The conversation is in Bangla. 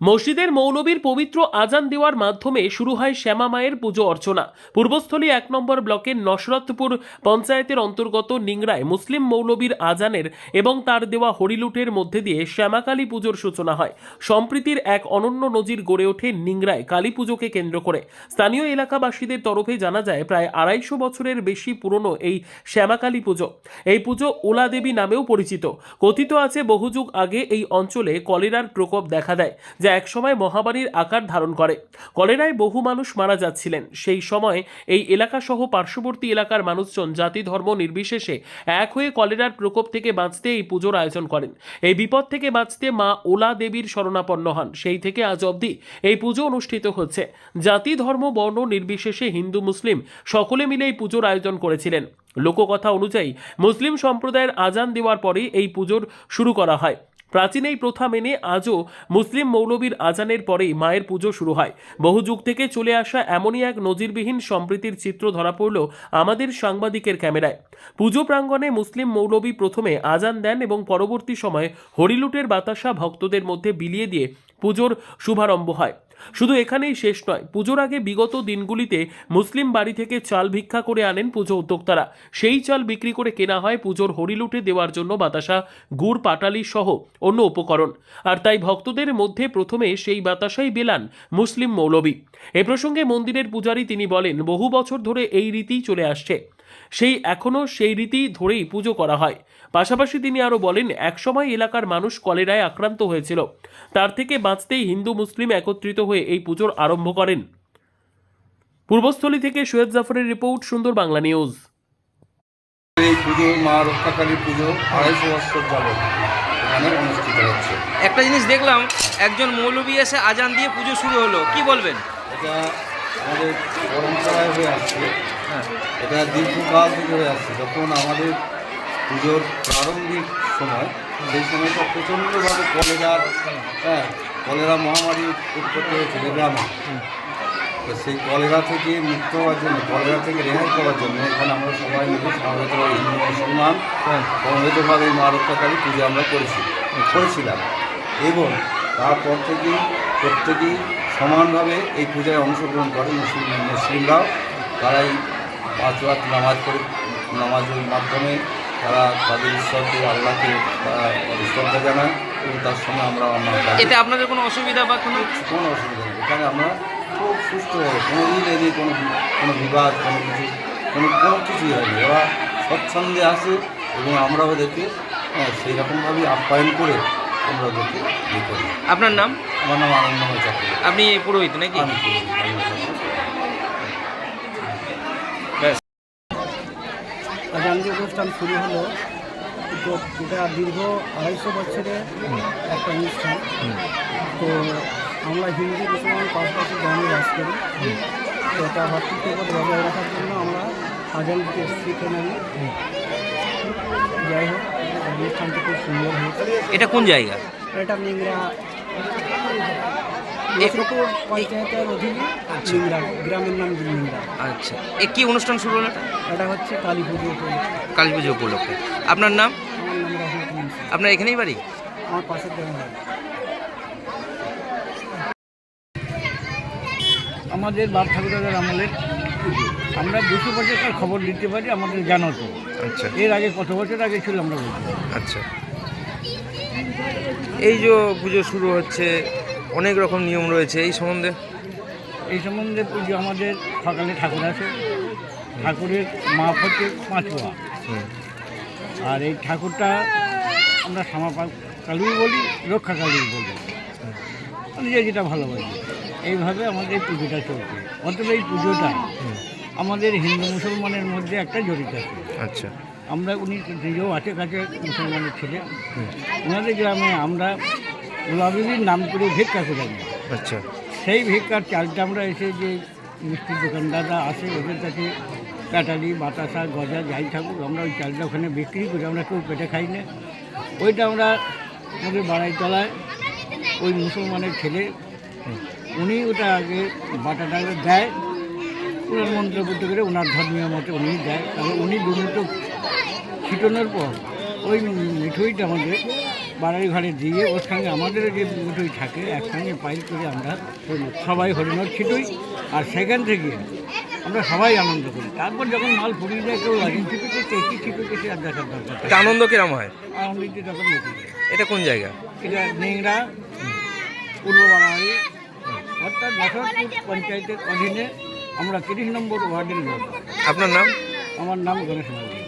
মসজিদের মৌলবীর পবিত্র আজান দেওয়ার মাধ্যমে শুরু হয় শ্যামা মায়ের পুজো অর্চনা। পূর্বস্থলী এক নম্বর ব্লকের নসরতপুর পঞ্চায়েতের অন্তর্গত নিংড়ায় মুসলিম মৌলবীর আজানের এবং তার দেওয়া হরিলুটের মধ্যে দিয়ে শ্যামাকালী পুজোর সূচনা হয়। সম্প্রীতির এক অনন্য নজির গড়ে ওঠে নিংড়ায় কালী পুজোকে কেন্দ্র করে। স্থানীয় এলাকাবাসীদের তরফে জানা যায়, প্রায় আড়াইশো বছরের বেশি পুরনো এই শ্যামাকালী পুজো। এই পুজো ওলা দেবী নামেও পরিচিত। কথিত আছে বহু যুগ আগে এই অঞ্চলে কলেরার প্রকোপ দেখা দেয়। যা একসময় মহামারীর আকার ধারণ করে। কলেরায় বহু মানুষ মারা যাচ্ছিলেন। সেই সময় এই এলাকাসহ পার্শ্ববর্তী এলাকার মানুষজন জাতি, ধর্ম নির্বিশেষে এক হয়ে কলেরার প্রকোপ থেকে বাঁচতে এই পুজোর আয়োজন করেন। এই বিপদ থেকে বাঁচতে মা ওলা দেবীর শরণাপন্ন হন। সেই থেকে আজ অবধি এই পুজো অনুষ্ঠিত হচ্ছে। জাতি, ধর্ম, বর্ণ নির্বিশেষে হিন্দু, মুসলিম সকলে মিলে এই পুজোর আয়োজন করেছিলেন। লোককথা অনুযায়ী মুসলিম সম্প্রদায়ের আজান দেওয়ার পরেই এই পুজোর শুরু করা হয়। প্রাচীন এই প্রথা মেনে আজও মুসলিম মৌলবীর আজানের পরেই মায়ের পুজো শুরু হয়। বহু যুগ থেকে চলে আসা এমনই এক নজিরবিহীন সম্প্রীতির চিত্র ধরা পড়ল আমাদের সাংবাদিকের ক্যামেরায়। পুজো প্রাঙ্গণে মুসলিম মৌলবী প্রথমে আজান দেন এবং পরবর্তী সময়ে হরিলুটের বাতাসা ভক্তদের মধ্যে বিলিয়ে দিয়ে পুজোর শুভারম্ভ হয়। শুধু এখানেই শেষ নয়, পুজোর আগে বিগত দিনগুলিতে মুসলিম বাড়ি থেকে চাল ভিক্ষা করে আনেন পুজো উদ্যোক্তারা। সেই চাল বিক্রি করে কেনা হয় পুজোর হরিলুটে দেওয়ার জন্য বাতাসা, গুড়, পাটালি সহ অন্য উপকরণ। আর তাই ভক্তদের মধ্যে প্রথমে সেই বাতাসাই বেলান মুসলিম মৌলবী। এ প্রসঙ্গে মন্দিরের পূজারী তিনি বলেন, বহু বছর ধরে এই রীতিই চলে আসছে। সেই এখনও সেই রীতি ধরেই পুজো করা হয়। পাশাপাশি তিনি আরও বলেন একসময় এলাকার মানুষ কলেরায় আক্রান্ত হয়েছিল। তার থেকে বাঁচতেই হিন্দু মুসলিম একত্রিত হয়ে এই পুজোর আরম্ভ করেন। পূর্বস্থলী থেকে সৈয়দ জাফরের রিপোর্ট সুন্দর বাংলা নিউজ। এই পুজো মা রক্ষাকালী পুজো আড়াইশো বছর যাবত এখানে অনুষ্ঠিত হচ্ছে। একটা জিনিস দেখলাম একজন মৌলবী এসে আজান দিয়ে পুজো শুরু হলো। কি বলবেন? এটা আমাদের পরম্পরায় হয়ে আসছে। হ্যাঁ এটা দীর্ঘকাল থেকে হয়ে আসছে। যখন আমাদের পুজোর প্রারম্ভিক সময় সেই সময়টা প্রচণ্ডভাবে কলেরার হ্যাঁ কলেরা মহামারী উৎপত্তি হয়েছিল গ্রামে তো সেই কলেরা থেকে মুক্ত হওয়ার জন্য কলেরা থেকে রেহাই করার জন্য এখানে আমরা সবাই মিলে সমবেত হিন্দু মুসলমান হ্যাঁ। সমবেতভাবে এই মা রক্ষাকালী পুজো আমরা করেছি করেছিলাম। এবং তারপর থেকেই প্রত্যেকেই সমানভাবে এই পূজায় অংশগ্রহণ করে মুসলিম মুসলিমরাও। তারা এই পাঁচ ওয়াক্ত নামাজ করে নামাজের মাধ্যমে তারা তাদের ঈশ্বরকে আল্লাহকে তারা শ্রদ্ধা জানায় এবং তার সঙ্গে আমরা এতে আপনাদের কোনো অসুবিধা বা কোনো কোনো অসুবিধা নেই। এখানে আমরা খুব সুস্থভাবে কোনো দিন এদিকে কোনো কোনো বিবাদ কোনো কিছু কোনো কোনো কিছুই হয়নি। ওরা স্বচ্ছন্দে আসে এবং আমরা ওদেরকে হ্যাঁ, সেই রকমভাবেই আপ্যায়ন করে আমরা ওদেরকে ইয়ে করি আপনার নাম? আমার নাম আনন্দময় চাকরি আপনি পুরোহিত নাকি? আমি পুরোহিত, আমি চাকরি। ব্যাস আজান যে অনুষ্ঠান শুরু হলো। তো এটা দীর্ঘ আড়াইশো বছরের একটা অনুষ্ঠান। তো আমরা হিন্দু মুসলমান পাশাপাশি গ্রামে বাস করি। তো এটা ভাতৃত্ববোধ বজায় রাখার জন্য আমরা আজান দিতে এসেছি যাই হোক অনুষ্ঠানটা খুব সুন্দর হয়েছে। এটা কোন জায়গা? এটা নিংড়া পঞ্চায়েতের অধীনে গ্রামের নাম আচ্ছা। এ কি অনুষ্ঠান শুরু হলো এটা? এটা হচ্ছে কালী পুজো উপলক্ষে। কালী পুজো উপলক্ষে। আপনার নাম? আমার নাম রহমত মুন্সি আপনার এখানেই বাড়ি? আমার পাশের গ্রামে আমাদের বাপ ঠাকুরের আমলের পুজো। আমরা দুশো বছরকার খবর দিতে পারি আমাদের জানো তো। আচ্ছা। এর আগে কত বছর আগে ছিল আমরা বলতে পারি। আচ্ছা। এই যে পুজো শুরু হচ্ছে অনেক রকম নিয়ম রয়েছে এই সম্বন্ধে? এই সম্বন্ধে পুজো আমাদের সকালে ঠাকুর আছে ঠাকুরের মাপ হচ্ছে পাঁচ পোয়া। আর এই ঠাকুরটা আমরা শ্যামা বলি রক্ষা কালী বলি। যে যেটা ভালোবাসি। এইভাবে আমাদের এই পুজোটা চলছে। অতএব এই পুজোটা আমাদের হিন্দু মুসলমানের মধ্যে একটা জড়িত আছে। আচ্ছা। আমরা উনি নিজেও আছে কাছে মুসলমানের ছেলে। ওনাদের গ্রামে আমরা গোলাবিবির নাম করে ভিক্ষা করে আচ্ছা। সেই ভিক্ষার চালটা আমরা এসে যে মিষ্টির দোকানদাররা আসে ওদের কাছে কাটালি বাতাসা গজা যাই থাকুক আমরা ওই চালটা ওখানে বিক্রি করি আমরা কেউ পেটে খাই না। ওইটা আমরা আমাদের বাড়াই তলায় ওই মুসলমানের ছেলে উনি ওটা আগে বাটাটা দেয় ওনার মন্ত্রপুত্র করে ওনার ধর্মীয় মতে উনি দেয়। তারপর উনি দুমুটো ছিটানোর পর ওই মিঠুইটা আমাদের বাড়াই ঘরে দিয়ে ওর সঙ্গে আমাদের যে মুঠোই থাকে একসঙ্গে পাইল করে আমরা সবাই হরিণর ছিটুই আর সেখান থেকে আমরা সবাই আনন্দ করি। তারপর যখন মাল ফুরিয়ে যায় কেউ লাগিয়ে ছিটুতে কে কি ছিটুতে সে আর দেখার দরকার এটা আনন্দ কিরম হয়? না। আনন্দিত তখন বেশি যায়। এটা কোন জায়গা? এটা নেংরা পূর্ব বাড়াই অর্থাৎ বসতপুর পঞ্চায়েতের অধীনে আমরা তিরিশ নম্বর ওয়ার্ডের লোক আপনার নাম? আমার নাম গণেশ মাঝি